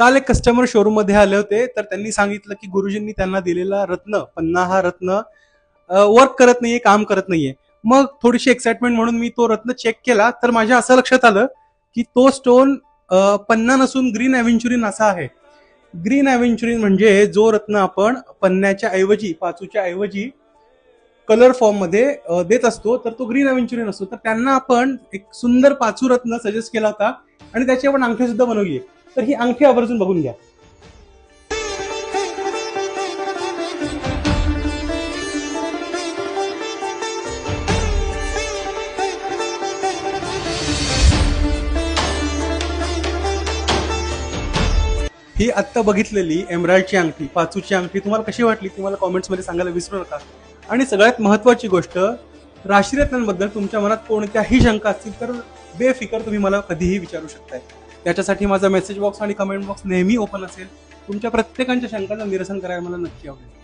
काल एक कस्टमर शोरूममध्ये आले होते तर त्यांनी सांगितलं की गुरुजींनी त्यांना दिलेला रत्न पन्ना हा रत्न वर्क करत नाहीये काम करत नाहीये. मग थोडीशी एक्साइटमेंट म्हणून मी तो रत्न चेक केला तर माझ्या असं लक्षात आलं की तो स्टोन पन्ना नसून ग्रीन अव्हेंचुरिन असा आहे. ग्रीन अव्हेंचुरिन म्हणजे जो रत्न आपण पन्न्याच्या ऐवजी पाचूच्या ऐवजी कलर फॉर्ममध्ये देत असतो तर तो ग्रीन अव्हेंचुरिन असतो. तर त्यांना आपण एक सुंदर पाचू रत्न सजेस्ट केला होता आणि त्याची आपण अंगठी सुद्धा बनवली आहे. तर ही अंगठी आवर्जून बघून घ्या. ही आत्ता बघितलेली एम्ब्रॉयडची अंगठी पाचूची अंगठी तुम्हाला कशी वाटली? तुम्हाला कॉमेंट्समध्ये सांगायला विसरू नका. आणि सगळ्यात महत्वाची गोष्ट राशीरत्नांबद्दल तुमच्या मनात कोणत्याही शंका असतील तर बेफिकर तुम्ही मला कधीही विचारू शकताय. त्याच्यासाठी माझा मेसेज बॉक्स आणि कमेंट बॉक्स नेहमी ओपन असेल. तुमच्या प्रत्येकांच्या शंकांचं निरसन करायला मला नक्की आवडेल.